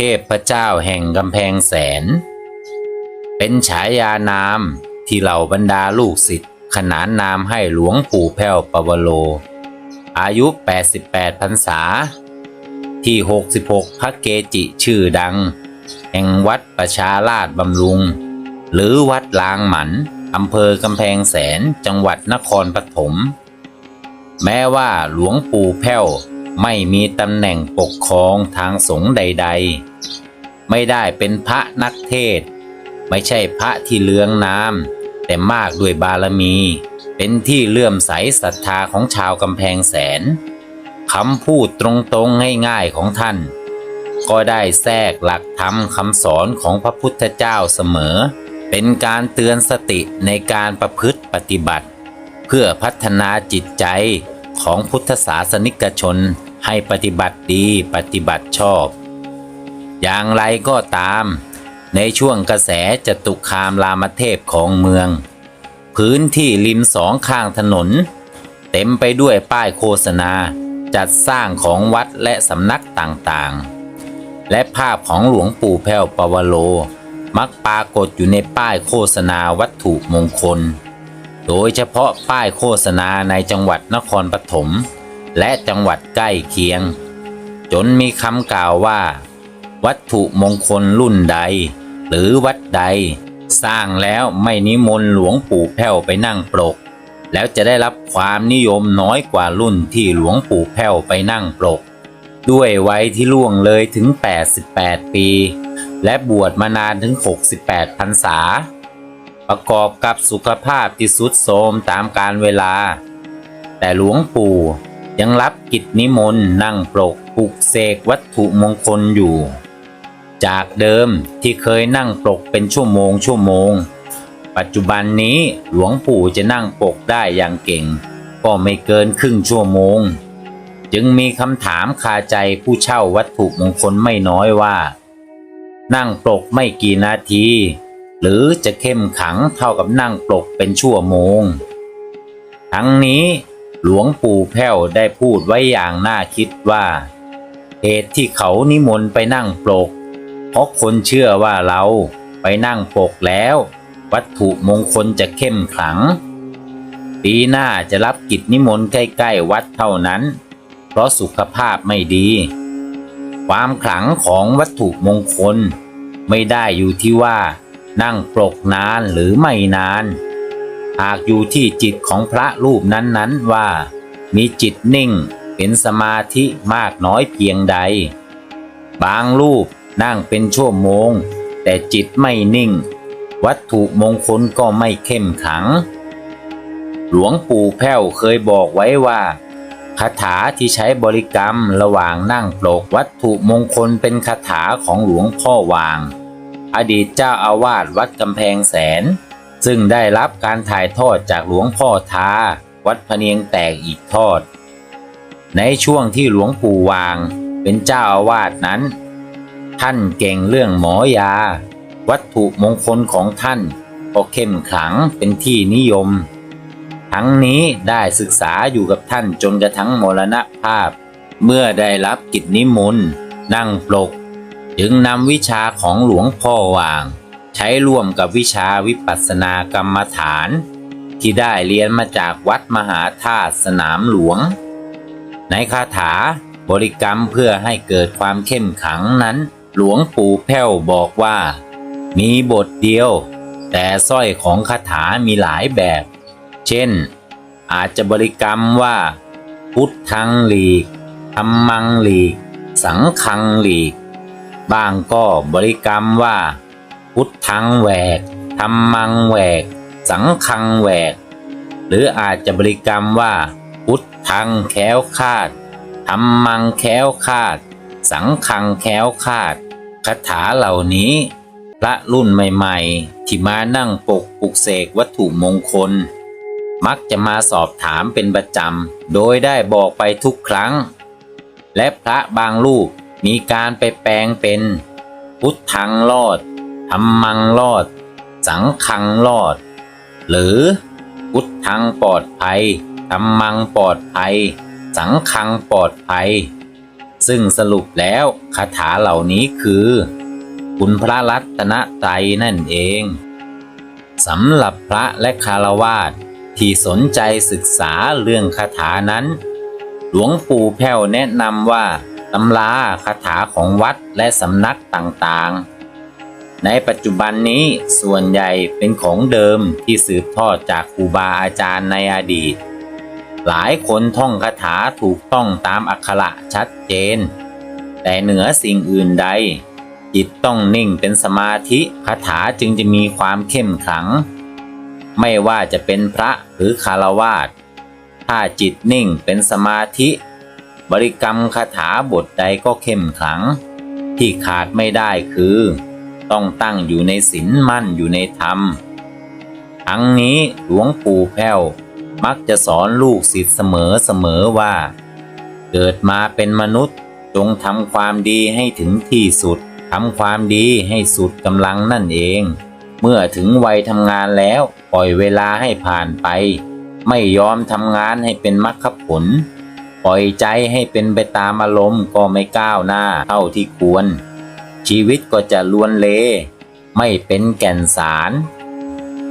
ทพเจ้าแห่งกำแพงแสน เป็นฉายานามที่เหล่าบรรดาลูกศิษย์ขนานนามให้หลวงปู่แพ้วปวโล อายุ 88พรรษา ที่ 66 พระเกจิชื่อดัง แห่งวัดประชาราชบำรุง หรือวัดลางหมันอำเภอกำแพงแสนจังหวัดนครปฐมแม้ว่าหลวงปู่แพ้ว ไม่มีตำแหน่งปกครองทางสงฆ์ใด ๆ ไม่ได้เป็นพระนักเทศ ไม่ใช่พระที่เลืองน้ำแต่มากด้วยบารมี เป็นที่เลื่อมใสศรัทธาของชาวกำแพงแสนคำพูดตรงๆง่ายๆของท่าน ก็ได้แทรกหลักธรรมคำสอนของพระพุทธเจ้าเสมอ เป็นการเตือนสติในการประพฤติปฏิบัติ เพื่อพัฒนาจิตใจ ของพุทธศาสนิกชนให้ปฏิบัติดีปฏิบัติชอบ อย่างไรก็ตาม ในช่วงกระแสจตุคามรามเทพของเมือง พื้นที่ริมสองข้างถนน เต็มไปด้วยป้ายโฆษณาจัดสร้างของวัดและสำนักต่างๆ และภาพของหลวงปู่แพ้วปวโล มักปรากฏอยู่ในป้ายโฆษณาวัตถุมงคล โดยเฉพาะป้ายโฆษณาในจังหวัดนครปฐมและจังหวัดใกล้เคียง จนมีคำกล่าวว่า วัตถุมงคลรุ่นใด หรือวัดใด สร้างแล้วไม่นิมนต์หลวงปู่แพ้วไปนั่งปรกแล้วจะได้รับความนิยมน้อยกว่ารุ่นที่หลวงปู่แพ้วไปนั่งปรกด้วยวัยที่ล่วงเลยถึง 88 ปี และบวชมานานถึง 68พรรษา ประกอบกับสุขภาพที่สุดโทรมตามการเวลา แต่หลวงปู่ยังรับกิจนิมนต์นั่งปรกปลุกเสกวัตถุมงคลอยู่ จากเดิมที่เคยนั่งปรกเป็นชั่วโมงชั่วโมง ปัจจุบันนี้หลวงปู่จะนั่งปลกได้อย่างเก่ง ก็ไม่เกินครึ่งชั่วโมง จึงมีคำถามคาใจผู้เช่าวัตถุมงคลไม่น้อยว่า นั่งปลกไม่กี่นาที หรือจะเข้มขังเท่ากับนั่งปลกเป็นชั่วโมง ทั้งนี้หลวงปู่แพ้วได้พูดไว้อย่างน่าคิดว่า เหตุที่เขานิมนต์ไปนั่งปลก เพราะคนเชื่อว่าเราไปนั่งปกแล้ว วัตถุมงคลจะเข้มขลัง ปีหน้าจะรับกิจนิมนต์ใกล้ๆวัดเท่านั้น เพราะสุขภาพไม่ดี ความขลังของวัตถุมงคลไม่ได้อยู่ที่ว่า นั่งปลกนานหรือไม่นาน หากอยู่ที่จิตของพระรูปนั้นๆว่า มีจิตนิ่งเป็นสมาธิมากน้อยเพียงใด บางรูปนั่งเป็นชั่วโมง แต่จิตไม่นิ่ง วัตถุมงคลก็ไม่เข้มขัง หลวงปู่แพ้วเคยบอกไว้ว่าคาถาที่ใช้บริกรรมระหว่างนั่งปลกวัตถุมงคลเป็นคาถาของหลวงพ่อวาง อดีตเจ้าอาวาสวัดกำแพงแสน ซึ่งได้รับการถ่ายทอดจากหลวงพ่อทาวัดพะเนียงแตกอีกทอด ในช่วงที่หลวงปู่วางเป็นเจ้าอาวาสนั้น ท่านเก่งเรื่องหมอยา วัตถุมงคลของท่านก็เข้มขลังเป็นที่นิยม ทั้งนี้ได้ศึกษาอยู่กับท่านจนกระทั่งมรณภาพ เมื่อได้รับกิจนิมนต์นั่งปลก จึงนำวิชาของหลวงพ่อวาง ใช้ร่วมกับวิชาวิปัสสนากรรมฐาน ที่ได้เรียนมาจากวัดมหาธาตุสนามหลวง ในคาถาบริกรรมเพื่อให้เกิดความเข้มขังนั้น หลวงปู่แพ้วบอกว่า มีบทเดียว แต่สร้อยของคาถามีหลายแบบ เช่น อาจจะบริกรรมว่า พุทธังหลีกธรรมังหลีก สังฆังหลีก บางก็บริกรรมว่า พุทธังแหวกธรรมังแหวก สังฆังแหวก หรืออาจจะบริกรรมว่า พุทธังแค้วคาดธรรมังแค้วคาด สังฆังแค้วคาดคาถาเหล่านี้พระรุ่นใหม่ๆ ที่มานั่งปกปลุกเสกวัตถุมงคล มักจะมาสอบถามเป็นประจำ โดยได้บอกไปทุกครั้ง และพระบางรูป มีการไปแปลงเป็น พุทธังรอดธรรมังรอด สังฆังรอด หรือพุทธังปลอดภัยธรรมังปลอดภัย สังฆังปลอดภัย ซึ่งสรุปแล้วคาถาเหล่านี้คือ คุณพระรัตนตรัยนั่นเองสำหรับพระและคารวาสที่สนใจศึกษาเรื่องคาถานั้น หลวงปู่แพ้วแนะนำว่า ตำราคาถาของวัดและสำนักต่างๆ ในปัจจุบันนี้ส่วนใหญ่เป็นของเดิมที่สืบทอดจากครูบาอาจารย์ในอดีต หลายคนท่องคาถาถูกต้องตามอักขระชัดเจน แต่เหนือสิ่งอื่นใด จิตต้องนิ่งเป็นสมาธิคาถาจึงจะมีความเข้มขลัง ไม่ว่าจะเป็นพระหรือคารวาสถ้าจิตนิ่งเป็นสมาธิ บริกรรมคาถาบทใดก็เข้มขลัง ที่ขาดไม่ได้คือ ต้องตั้งอยู่ในศีลมั่นอยู่ในธรรม ทั้งนี้หลวงปู่แพ้วมักจะสอนลูกศิษย์เสมอเสมอว่า เกิดมาเป็นมนุษย์จงทำความดีให้ถึงที่สุดทำความดีให้สุดกำลังนั่นเอง เมื่อถึงวัยทำงานแล้วปล่อยเวลาให้ผ่านไป ไม่ยอมทำงานให้เป็นมรรคผล ปล่อยใจให้เป็นไปตามอารมณ์ก็ไม่ก้าวหน้าเท่าที่ควร ชีวิตก็จะลวนเล ไม่เป็นแก่นสาร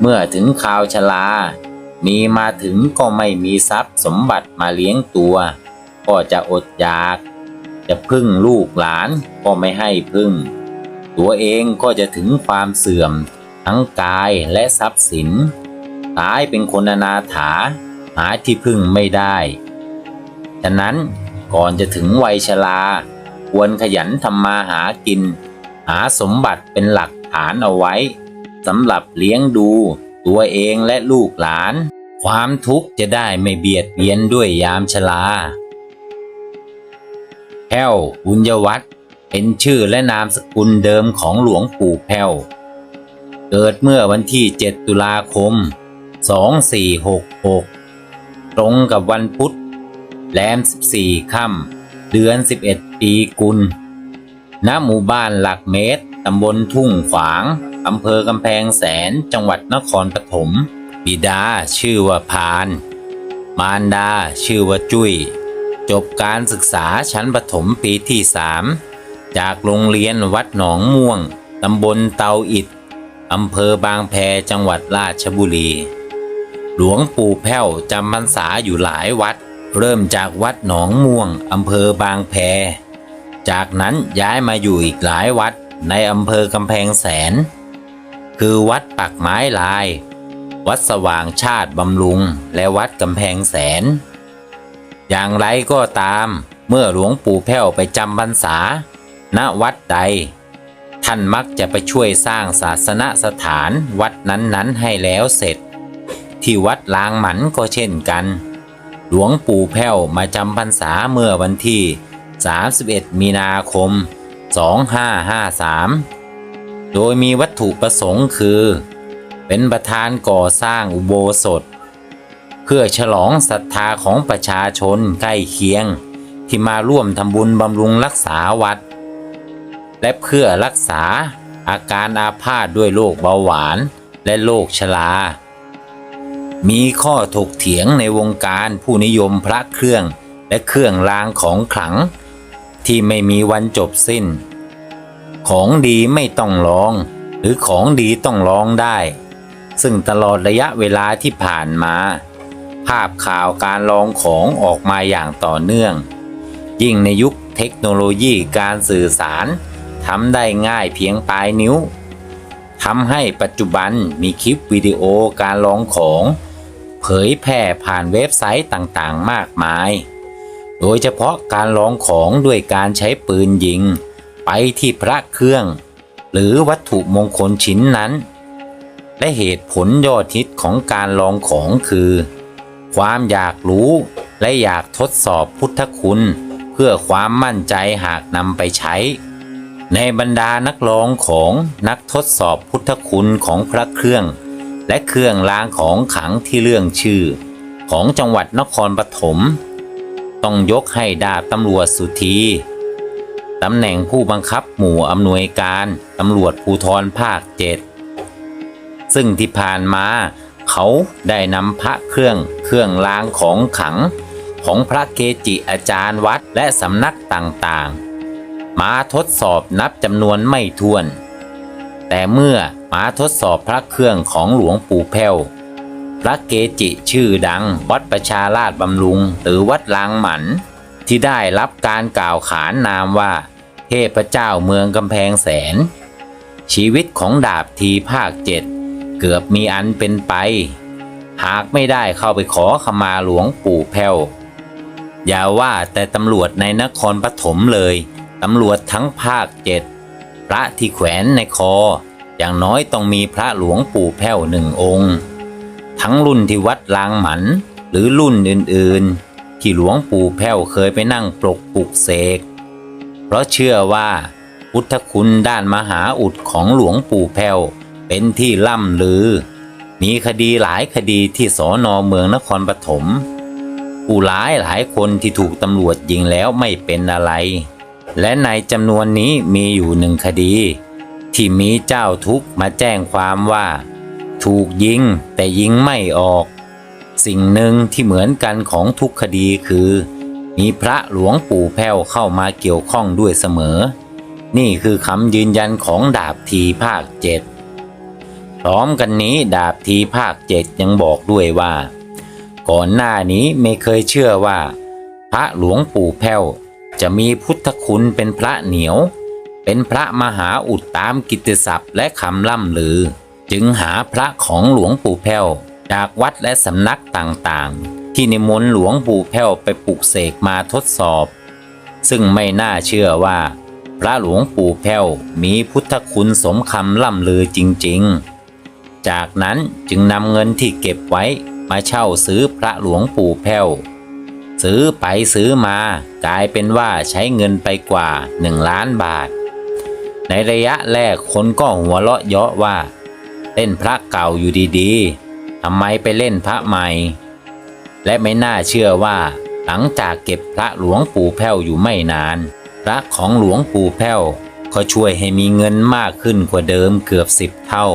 เมื่อถึงข่าวชรามีมาถึงก็ไม่มีทรัพย์สมบัติมาเลี้ยงตัว ก็จะอดอยาก จะพึ่งลูกหลานก็ไม่ให้พึ่ง ตัวเองก็จะถึงความเสื่อม ทั้งกายและทรัพย์สินตายเป็นคนอนาถา หาที่พึ่งไม่ได้ ฉะนั้นก่อนจะถึงวัยชราควรขยันทำมาหากิน หาสมบัติเป็นหลักฐานเอาไว้สำหรับเลี้ยงดู ตัวเองและลูกหลาน ความทุกข์จะได้ไม่เบียดเบียนด้วยยามชราแพ้วบุญยวัฒน์เป็นชื่อและนามสกุลเดิมของหลวงปู่แพ้วเกิดเมื่อวันที่ 7 ตุลาคม 2466 ตรงกับวันพุธ แรม 14 ค่ำ เดือน 11 ปีกุล ณ หมู่บ้านหลักเมตร ตำบลทุ่งขวาง อำเภอกำแพงแสน จังหวัดนครปฐม บิดาชื่อว่าพาน มารดาชื่อว่าจุย้ย จบการศึกษาชั้นประถมปีที่สาม จากโรงเรียนวัดหนองม่วง ตำบลเตาอิดอำเภอบางแพจังหวัดราชบุรี หลวงปู่แพ้วจำพรรษาอยู่หลายวัด เริ่มจากวัดหนองม่วงอำเภอบางแพ จากนั้นย้ายมาอยู่อีกหลายวัดในอำเภอกำแพงแสน คือวัดปักไม้ลาย วัดสว่างชาติบำรุง และวัดกำแพงแสน อย่างไรก็ตามเมื่อหลวงปู่แพ้วไปจำพรรษา ณวัดใด ท่านมักจะไปช่วยสร้างศาสนสถานวัดนั้นๆให้แล้วเสร็จ ที่วัดลางหมันก็เช่นกัน หลวงปู่แพ้วมาจำพรรษาเมื่อวันที่ 31 มีนาคม 2553 โดยมีวัตถุประสงค์คือ เป็นประธานก่อสร้างอุโบสถ เพื่อฉลองศรัทธาของประชาชนใกล้เคียง ที่มาร่วมทำบุญบำรุงรักษาวัด และเพื่อรักษาอาการอาพาธด้วยโรคเบาหวานและโรคชรา มีข้อถกเถียงในวงการผู้นิยมพระเครื่องและเครื่องรางของขลัง ที่ไม่มีวันจบสิ้น ของดีไม่ต้องลอง หรือของดีต้องลองได้ ซึ่งตลอดระยะเวลาที่ผ่านมา ภาพข่าวการลองของออกมาอย่างต่อเนื่อง ยิ่งในยุคเทคโนโลยีการสื่อสารทำได้ง่ายเพียงปลายนิ้วทำให้ปัจจุบันมีคลิปวิดีโอการลองของ เผยแพร่ผ่านเว็บไซต์ต่างๆ มากมาย โดยเฉพาะการลองของด้วยการใช้ปืนยิง ไปที่พระเครื่อง หรือวัตถุมงคลชิ้นนั้น และเหตุผลยอดฮิตของการลองของคือ ความอยากรู้และอยากทดสอบพุทธคุณ เพื่อความมั่นใจหากนำไปใช้ ในบรรดานักลองของนักทดสอบพุทธคุณของพระเครื่อง และเครื่องรางของขลังที่เรื่องชื่อ ของจังหวัดนครปฐมต้องยกให้ดาบตำรวจสุธีตำแหน่งผู้บังคับหมู่อำนวยการตำรวจภูธรภาคเจ็ดซึ่งที่ผ่านมาเขาได้นำพระเครื่องเครื่องรางของขลังขของพระเกจิอาจารย์วัดและสำนักต่างๆ มาทดสอบนับจำนวนไม่ถ้วน แต่เมื่อ มาทดสอบพระเครื่องของหลวงปู่แพ้ว พระเกจิชื่อดังวัดประชาราชบำรุงหรือวัดลางหมัน ที่ได้รับการกล่าวขานนามว่า เทพเจ้าเมืองกำแพงแสน ชีวิตของดาบทีภาคเจ็ดเกือบมีอันเป็นไป หากไม่ได้เข้าไปขอขมาหลวงปู่แพ้วอย่าว่าแต่ตำรวจในนครปฐมเลย ตำรวจทั้งภาคเจ็ดพระที่แขวนในคอ อย่างน้อยต้องมีพระหลวงปู่แพ้วหนึ่งองค์ ทั้งรุ่นที่วัดลางหมันหรือรุ่นอื่นๆ ที่หลวงปู่แพ้วเคยไปนั่งปลกปลุกเสก เพราะเชื่อว่าพุทธคุณด้านมหาอุดของหลวงปู่แพ้วเป็นที่ล่ำลือ มีคดีหลายคดีที่สอนอเมืองนครปฐมผู้ร้ายหลายคนที่ถูกตำรวจยิงแล้วไม่เป็นอะไร และในจำนวนนี้มีอยู่หนึ่งคดี ที่มีเจ้าทุกข์มาแจ้งความว่า ถูกยิงแต่ยิงไม่ออก สิ่งหนึ่งที่เหมือนกันของทุกคดีคือ มีพระหลวงปู่แพ้วเข้ามาเกี่ยวข้องด้วยเสมอ นี่คือคำยืนยันของดาบทีภาคเจ็ดพร้อมกันนี้ดาบทีภาคเจ็ดยังบอกด้วยว่า ก่อนหน้านี้ไม่เคยเชื่อว่า พระหลวงปู่แพ้วจะมีพุทธคุณเป็นพระเหนียว เป็นพระมหาอุดตามกิตติศัพท์และคำล่ำลือ จึงหาพระของหลวงปู่แพ้วจากวัดและสำนักต่างๆ ที่นิมนต์หลวงปู่แพ้วไปปลุกเสกมาทดสอบ ซึ่งไม่น่าเชื่อว่า พระหลวงปู่แพ้วมีพุทธคุณสมคำล่ำลือจริงๆ จากนั้นจึงนำเงินที่เก็บไว้มาเช่าซื้อพระหลวงปู่แพ้วซื้อไปซื้อมากลายเป็นว่าใช้เงินไปกว่า 1 ล้านบาท ในระยะแรกคนก็หัวเราะเยาะว่า เล่นพระเก่าอยู่ดีๆทำไมไปเล่นพระใหม่ และไม่น่าเชื่อว่า หลังจากเก็บพระหลวงปู่แพ้วอยู่ไม่นาน พระของหลวงปู่แพ้วก็ช่วยให้มีเงินมากขึ้นกว่าเดิมเกือบสิบเท่า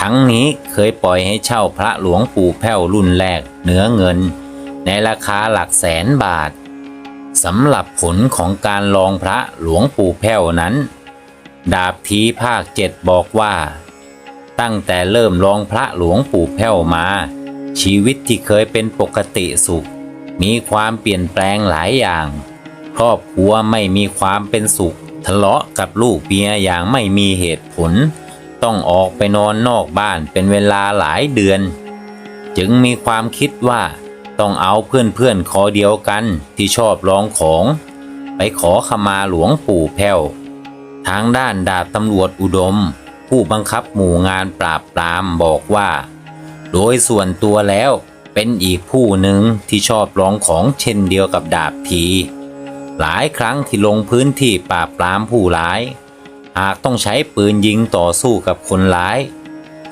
ทั้งนี้เคยปล่อยให้เช่าพระหลวงปู่แพ้วรุ่นแรกเนื้อเงิน ในราคาหลักแสนบาทสำหรับผลของการลองพระหลวงปู่แพ้วนั้น ดาบทีภาคเจ็ดบอกว่า ตั้งแต่เริ่มลองพระหลวงปู่แพ้วมา ชีวิตที่เคยเป็นปกติสุข มีความเปลี่ยนแปลงหลายอย่าง ครอบครัวไม่มีความเป็นสุข ทะเลาะกับลูกเมียอย่างไม่มีเหตุผล ต้องออกไปนอนนอกบ้านเป็นเวลาหลายเดือน จึงมีความคิดว่าต้องเอาเพื่อนๆคอเดียวกันที่ชอบลองของ ไปขอขมาหลวงปู่แพ้ว ทางด้านดาบตำรวจอุดม ผู้บังคับหมู่งานปราบปรามบอกว่า โดยส่วนตัวแล้วเป็นอีกผู้หนึ่งที่ชอบลองของเช่นเดียวกับดาบที หลายครั้งที่ลงพื้นที่ปราบปรามผู้ร้าย หากต้องใช้ปืนยิงต่อสู้กับคนร้าย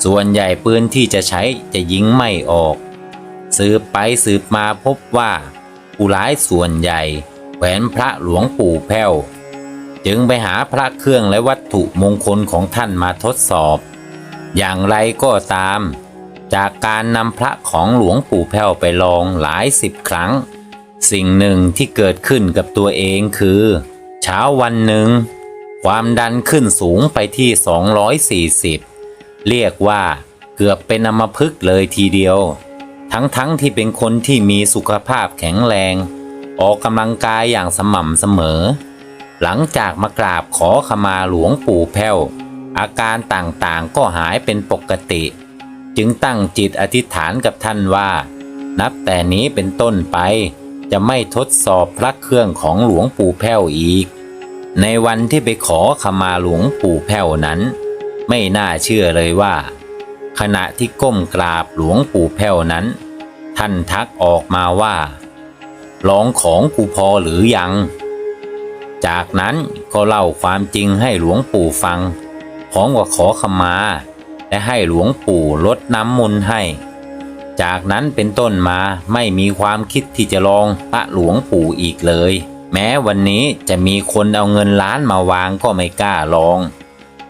ส่วนใหญ่ปืนที่จะใช้จะยิงไม่ออก สืบไปสืบมาพบว่า ผู้ร้ายส่วนใหญ่แขวนพระหลวงปู่แพ้ว จึงไปหาพระเครื่องและวัตถุมงคลของท่านมาทดสอบ อย่างไรก็ตาม จากการนำพระของหลวงปู่แพ้วไปลองหลายสิบครั้ง สิ่งหนึ่งที่เกิดขึ้นกับตัวเองคือ เช้าวันหนึ่ง ความดันขึ้นสูงไปที่ 240 เรียกว่าเกือบเป็นอัมพฤกษ์เลยทีเดียว ทั้งๆทที่เป็นคนที่มีสุขภาพแข็งแรง ออกกำลังกายอย่างสม่ำเสมอ หลังจากมากราบขอขมาหลวงปู่แพ้ว อาการต่างๆก็หายเป็นปกติ จึงตั้งจิตอธิษฐานกับท่านว่า นับแต่นี้เป็นต้นไป จะไม่ทดสอบพระเครื่องของหลวงปู่แพ้วอีก ในวันที่ไปขอขมาหลวงปู่แพ้วนั้น ไม่น่าเชื่อเลยว่า ขณะที่ก้มกราบหลวงปู่แพ้วนั้น ท่านทักออกมาว่าลองของกูพอหรือยัง จากนั้นก็เล่าความจริงให้หลวงปู่ฟัง พร้อมกับขอขมา และให้หลวงปู่ลดน้ำมนต์ให้ จากนั้นเป็นต้นมาไม่มีความคิดที่จะลองพระหลวงปู่อีกเลย แม้วันนี้จะมีคนเอาเงินล้านมาวางก็ไม่กล้าลอง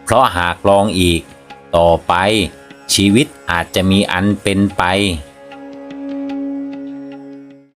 เพราะหากลองอีก ต่อไปชีวิตอาจจะมีอันเป็นไป